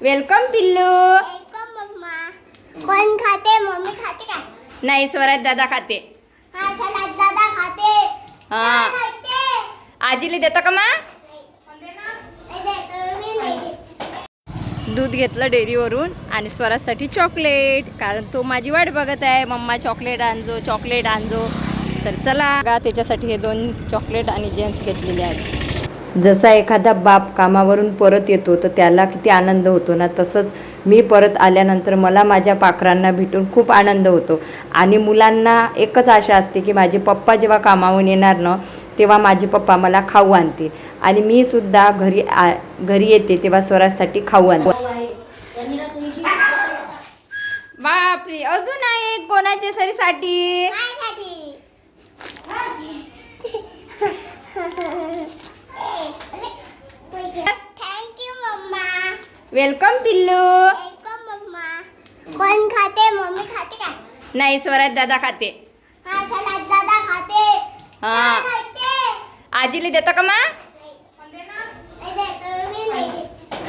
Welcome पिल्लू. Welcome mama. कोण खाते? मम्मी खाते काय नाही स्वराज दादा खाते. हा चला दादा खाते. हा. आजीला देता का मा. दूध घेतलं डेअरीवरून आणि स्वराजसाठी चॉकलेट कारण तो माझी वाट बघत आहे. मम्मा चॉकलेट आणजो चॉकलेट आणजो. तर चला का त्याच्यासाठी हे दोन चॉकलेट आणि जेम्स घेतलेले आहेत. जसा एखादा बाप कामावरून परत येतो तर त्याला किती आनंद होतो ना. तसंच मी परत आल्यानंतर मला माझ्या पाखरांना भेटून खूप आनंद होतो. आणि मुलांना एकच आशा असते की माझे पप्पा जेव्हा कामावरून येणार ना तेव्हा माझे पप्पा मला खाऊ आणतील. आणि मी सुद्धा घरी आ घरी येते तेव्हा स्वराजसाठी खाऊ आणते. बापरे अजून आहेत कोणाच्या सरीसाठी you, मम्मा वेलकम पिल्लू वेलकम मम्मा कोण खाते? मम्मी खाते काय नाही स्वराज दादा खाते. हा चला दादा खाते. हा. खाते? आजीला देता का मा.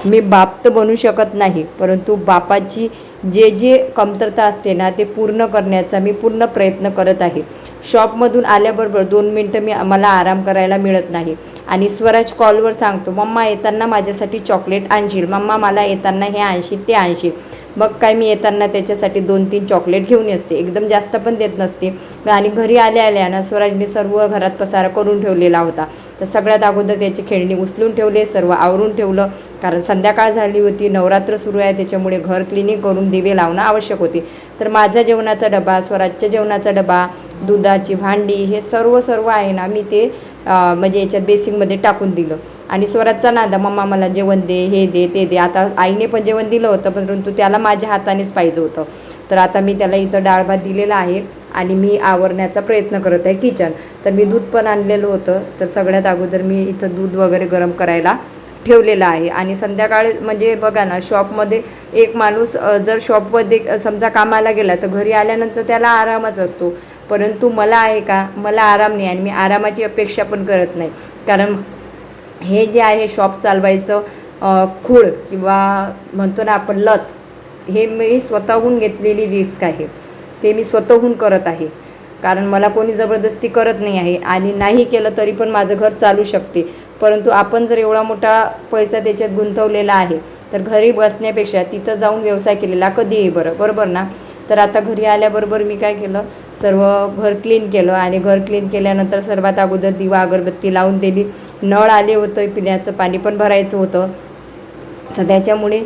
मी बाप तर बनू शकत नाही परंतु बापाची जे जे कमतरता असते ना ते पूर्ण करण्याचा मी पूर्ण प्रयत्न करत आहे. शॉपमधून आल्याबरोबर दोन मिनटं मी मला आराम करायला मिळत नाही. आणि स्वराज कॉलवर सांगतो मम्मा येताना माझ्यासाठी चॉकलेट आणशील. मम्मा मला येताना हे आणशील ते आणशील. मग काय मी येताना त्याच्यासाठी दोन तीन चॉकलेट घेऊन असते एकदम जास्त पण देत नसते. आणि घरी आल्या आल्या ना स्वराजने सर्व घरात पसारा करून ठेवलेला होता. तर सगळ्यात अगोदर त्याची खेळणी उचलून ठेवले सर्व आवरून ठेवलं. कारण संध्याकाळ झाली होती नवरात्र सुरू आहे त्याच्यामुळे घर क्लिनिंग करून दिवे लावणं आवश्यक होते. तर माझा जेवणाचा डबा स्वराजच्या जेवणाचा डबा दुधाची भांडी हे सर्व सर्व आहे ना मी ते म्हणजे याच्यात बेसिंगमध्ये टाकून दिलं. आणि स्वराजचा नादा मम्मा मला जेवण दे हे दे ते दे. आता आईने पण जेवण दिलं होतं परंतु त्याला माझ्या हातानेच पाहिजे होतं. तर आता मी त्याला इथं डाळ भात दिलेला आहे आणि मी आवरण्याचा प्रयत्न करत आहे किचन तर मी दूध पण आणलेलं होतं तर सगळ्यात अगोदर मी इथं दूध वगैरे गरम करायला ठेवलेला आहे. आणि संध्याकाळी म्हणजे बघा ना शॉपमध्ये एक माणूस जर शॉपमध्ये समजा कामाला गेला तर घरी आल्यानंतर त्याला आरामच असतो. परंतु मला आहे का मला आराम नाही आणि मी आरामाची अपेक्षा पण करत नाही. कारण हे जे आहे शॉप चालवायचं खूळ किंवा म्हणतो ना आपण लत हे मी स्वतःहून घेतलेली रिस्क आहे. ते मी स्वतःहून करत आहे. कारण मला कोणी जबरदस्ती करत नाही आहे. आणि नाही केलं तरी पण माझं घर चालू शकते. परंतु आपण जर एवढा मोठा पैसा त्याच्यात गुंतवलेला आहे तर घरी बसण्यापेक्षा तिथं जाऊन व्यवसाय केलेला कधीही बरं. बरोबर ना? तर आता घरी आल्याबरोबर मी काय केलं? सर्व घर क्लीन केलं आणि घर क्लीन केल्यानंतर सर्वात अगोदर दिवा अगरबत्ती लावून दिली नळ आले होतं पिण्याचं पाणी पण भरायचं होतं. तर त्याच्यामुळे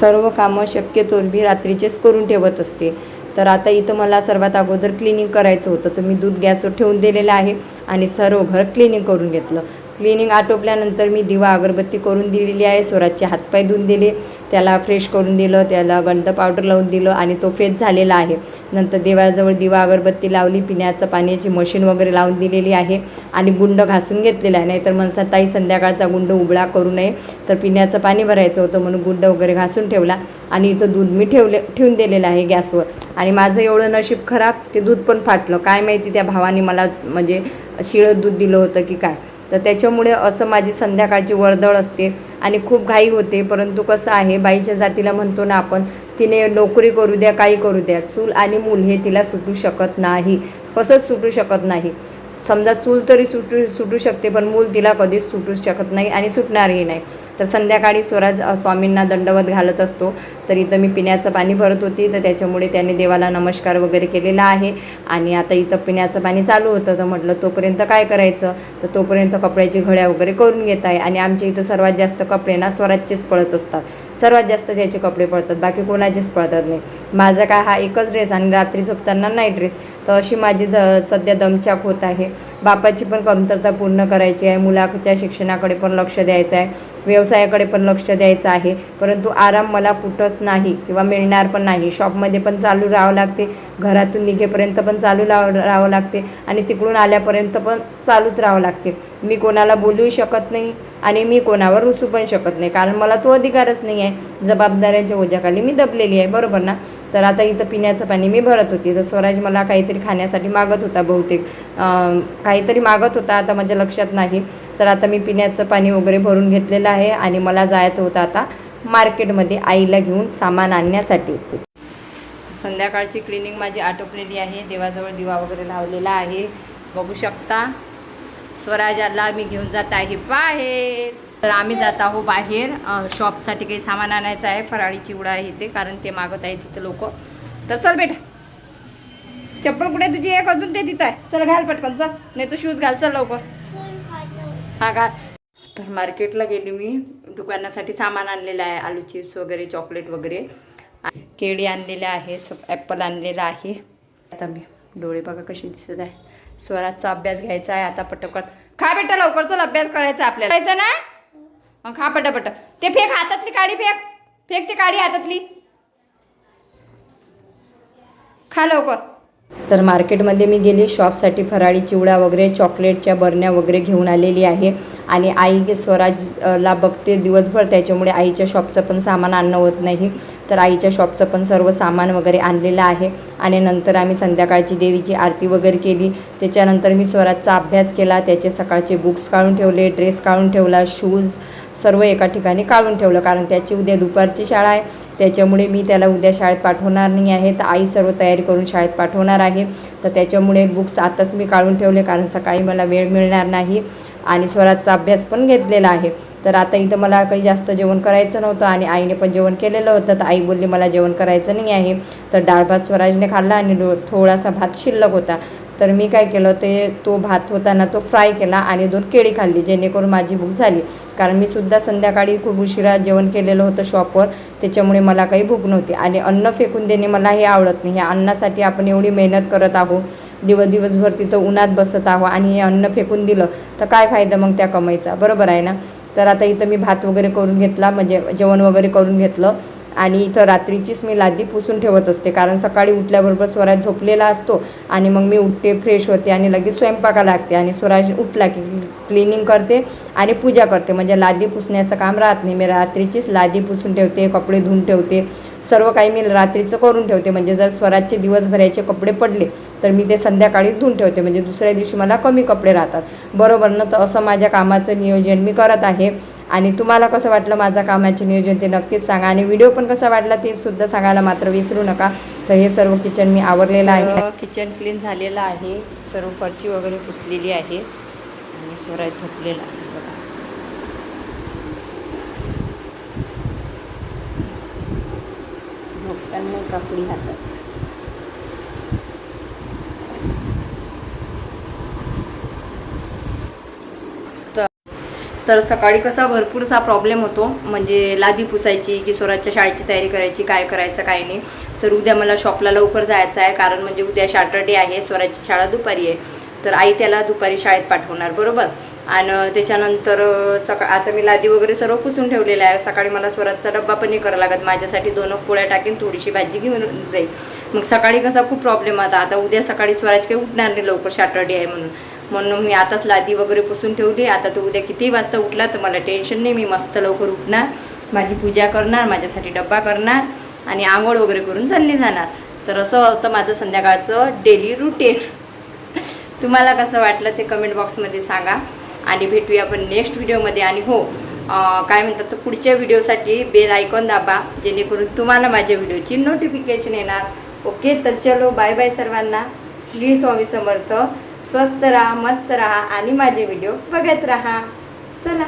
सर्व कामं शक्यतो मी रात्रीचेच करून ठेवत असते. तर आता इथं मला सर्वात अगोदर क्लिनिंग करायचं होतं. तर मी दूध गॅसवर ठेवून दिलेलं आहे आणि सर्व घर क्लिनिंग करून घेतलं. क्लिनिंग आटोपल्यानंतर मी दिवा अगरबत्ती करून दिलेली आहे स्वराजचे हातपाय धुवून दिले. त्याला फ्रेश करून दिलं त्याला गंध पावडर लावून दिलं आणि तो फ्रेश झालेला आहे. नंतर देवाजवळ दिवा अगरबत्ती लावली पिण्याचं पाण्याची मशीन वगैरे लावून दिलेली आहे आणि गुंड घासून घेतलेला आहे. नाहीतर मनसा ताई संध्याकाळचा गुंड उबळा करू नये. तर पिण्याचं पाणी भरायचं होतं म्हणून गुंड वगैरे घासून ठेवला आणि इथं दूध मी ठेवले ठेवून दिलेलं आहे गॅसवर. आणि माझं एवढं नशीब खराब ते दूध पण फाटलं. काय माहिती त्या भावाने मला म्हणजे शिळं दूध दिलं होतं की काय? तर त्याच्यामुळे असं माझी संध्याकाळची वर्दळ असते. आणि खूप घाई होते. परंतु कसं आहे बाईच्या जातीला म्हणतो ना आपण तिने नोकरी करू द्या काही करू द्या. चूल आणि मूल हे तिला सुटू शकत नाही. कसंच सुटू शकत नाही? समजा चूल तरी सुटू सुटू शकते पण मूल तिला कधीच सुटू शकत नाही आणि सुटणारही नाही. तर संध्याकाळी स्वराज स्वामींना दंडवत घालत असतो. तर इथं मी पिण्याचं पाणी भरत होती. तर त्याच्यामुळे त्याने देवाला नमस्कार वगैरे केलेला आहे. आणि आता इथं पिण्याचं पाणी चालू होतं. तर म्हटलं तोपर्यंत काय करायचं? तर तोपर्यंत कपड्याची घड्या वगैरे करून घेत आहे. आणि आमच्या इथं सर्वात जास्त कपडे ना स्वराजचेच पळत असतात. सर्वात जास्त त्याचे कपडे पळतात. बाकी कोणाचेच पळतात नाही. माझा काय हा एकच ड्रेस आणि रात्री झोपताना नाही ड्रेस तर अशी माझी द सध्या दमछाक होत आहे. बापाची पण कमतरता पूर्ण करायची आहे. मुलाच्या शिक्षणाकडे पण लक्ष द्यायचं आहे. व्यवसायाकडे पण लक्ष द्यायचं आहे. परंतु आराम मला कुठंच नाही किंवा मिळणार पण नाही. शॉपमध्ये पण चालू राहावं लागते. घरातून निघेपर्यंत पण चालू राहावं राहावं लागते. आणि तिकडून आल्यापर्यंत पण चालूच राहावं लागते. मी कोणाला बोलूही शकत नाही आणि मी कोणावर रुसू पण शकत नाही. कारण मला तो अधिकारच नाही आहे. जबाबदाऱ्यांच्या ओझ्याखाली मी दबलेली आहे. बरोबर ना? तर आता इथं पिण्याचं पाणी मी भरत होती. तर स्वराज मला काहीतरी खाण्यासाठी मागत होता बहुतेक. काहीतरी मागत होता आता माझ्या लक्षात नाही. तर आता मी पिण्याचं पाणी वगैरे भरून घेतलेलं आहे आणि मला जायचं होतं आता मार्केटमध्ये आईला घेऊन सामान आणण्यासाठी. संध्याकाळची क्लिनिंग माझी आटोपलेली आहे. देवाजवळ दिवा वगैरे लावलेला आहे. बघू शकता. स्वराजाला मी घेऊन जात आहे. बाहेर. तर आम्ही जात आहोत बाहेर. शॉपसाठी काही सामान आणायचं आहे फराळी चिवडा आहे ते कारण ते मागत आहे तिथं लोक. तर चल बेटा. चप्पल कुठे तुझी? एक अजून ते तिथं आहे. चल घाल पटकन चल. नाही तर शूज घाल चल लवकर. हा घाल. तर मार्केटला गेली मी. दुकानासाठी सामान आणलेलं आहे. आलू चिप्स वगैरे चॉकलेट वगैरे. केळी आणलेल्या आहे सब ॲपल आणलेला आहे. आता मी डोळे बघा कसे दिसत आहे. स्वराजचा अभ्यास घ्यायचा आहे. आता पटकन. खा बेटा लवकर चल. अभ्यास करायचा आपल्याला. ना? मग खा पटापट. ते फेक हातातली काडी फेक. फेक ती काडी हातातली. खा लवकर. तर मार्केटमध्ये मी गेली शॉपसाठी फराळी चिवडा वगैरे चॉकलेटच्या बरण्या वगैरे घेऊन आलेली आहे. आणि आई स्वराजला बघते दिवसभर त्याच्यामुळे आईच्या शॉपचं पण सामान आणणं होत नाही. तर आईच्या शॉपचं पण सर्व सामान वगैरे आणलेलं आहे. आणि नंतर आम्ही संध्याकाळची देवीची आरती वगैरे केली. त्याच्यानंतर मी स्वराजचा अभ्यास केला. त्याचे सकाळचे बुक्स काढून ठेवले ड्रेस काढून ठेवला शूज सर्व एका ठिकाणी काढून ठेवलं. कारण त्याची उद्या दुपारची शाळा आहे. त्याच्यामुळे मी त्याला उद्या शाळेत पाठवणार नाही आहे. तर आई सर्व तयारी करून शाळेत पाठवणार आहे. तर त्याच्यामुळे बुक्स आताच मी काढून ठेवले. कारण सकाळी मला वेळ मिळणार नाही. आणि स्वराजचा अभ्यास पण घेतलेला आहे. तर आता इथं मला काही जास्त जेवण करायचं नव्हतं आणि आईने पण जेवण केलेलं होतं. तर आई बोलली मला जेवण करायचं नाही आहे. तर डाळ भात स्वराजने खाल्ला आणि थोडासा भात शिल्लक होता. तर मी काय केलं ते तो भात होताना तो फ्राय केला आणि दोन केळी खाल्ली. जेणेकरून माझी भूक झाली. कारण मी सुद्धा संध्याकाळी खूप उशिरा जेवण केलेलं होतं शॉपवर त्याच्यामुळे मला काही भूक नव्हती. आणि अन्न फेकून देणे मला हे आवडत नाही. ह्या अन्नासाठी आपण एवढी मेहनत करत आहोत दिवस दिवसभर तिथं उन्हात बसत आहो आणि हे अन्न फेकून दिलं तर काय फायदा मग त्या कमाईचा? बरोबर आहे ना? तर आता इथं मी भात वगैरे करून घेतला म्हणजे जेवण वगैरे करून घेतलं. आणि इथं रात्रीचीच मी लादी पुसून ठेवत असते. कारण सकाळी उठल्याबरोबर स्वराज झोपलेला असतो आणि मग मी उठते फ्रेश होते आणि लगेच स्वयंपाकाला लागते. आणि स्वराज उठला की क्लिनिंग करते आणि पूजा करते. म्हणजे लादी पुसण्याचं काम राहत नाही. मी रात्रीचीच लादी पुसून ठेवते कपडे धुवून ठेवते. सर्व काही मी रात्रीचं करून ठेवते. म्हणजे जर स्वराजचे दिवसभराचे कपडे पडले तर मी ते संध्याकाळी धुवून ठेवते. म्हणजे दुसऱ्या दिवशी मला कमी कपडे राहतात. बरोबर ना? तर असं माझ्या कामाचं नियोजन मी करत आहे. आणि तुम्हाला कसं वाटलं माझं कामाचे नियोजन ते नक्कीच सांगा. आणि व्हिडिओ पण कसा वाटला ते सुद्धा सांगायला मात्र विसरू नका. तर हे सर्व किचन मी आवरलेलं आहे. किचन क्लीन झालेलं आहे. सर्व फरची वगैरे पुसलेली आहे. आणि स्वराज झोपलेला आहे बघा. झोपताना कापडी हातात. तर सकाळी कसा भरपूरसा प्रॉब्लेम होतो. म्हणजे लादी पुसायची की स्वराजच्या शाळेची तयारी करायची काय करायचं काय नाही. तर उद्या मला शॉपला लवकर जायचं आहे कारण म्हणजे उद्या सॅटर्डे आहे स्वराजची शाळा दुपारी आहे. तर आई त्याला दुपारी शाळेत पाठवणार बरोबर? आणि त्याच्यानंतर सकाळ आता मी लादी वगैरे सर्व पुसून ठेवलेलं आहे. सकाळी मला स्वराजचा डब्बा पण नाही करावा लागत. माझ्यासाठी दोन पोळ्या टाकीन थोडीशी भाजी घेऊन जाईल. मग सकाळी कसा खूप प्रॉब्लेम आता. आता उद्या सकाळी स्वराज काही उठणार नाही लवकर सॅटर्डे आहे म्हणून. म्हणून मी आताच लादी वगैरे पुसून ठेवली. आता तो उद्या किती वाजता उठला तर मला टेन्शन नाही मी मस्त लवकर उठणार. माझी पूजा करणार माझ्यासाठी डब्बा करणार आणि आंघोळ वगैरे करून चालली जाणार. तर असं होतं माझं संध्याकाळचं डेली रुटीन तुम्हाला कसं वाटलं ते कमेंट बॉक्समध्ये सांगा. आणि भेटूया आपण नेक्स्ट व्हिडिओमध्ये आणि हो काय म्हणतात तर पुढच्या व्हिडिओसाठी बेल आयकॉन दाबा जेणेकरून तुम्हाला माझ्या व्हिडिओची नोटिफिकेशन येणार. ओके तर चलो बाय बाय सर्वांना. श्री स्वामी समर्थ. स्वस्त राहा मस्त राहा आणि माझे व्हिडिओ बघत राहा. चला.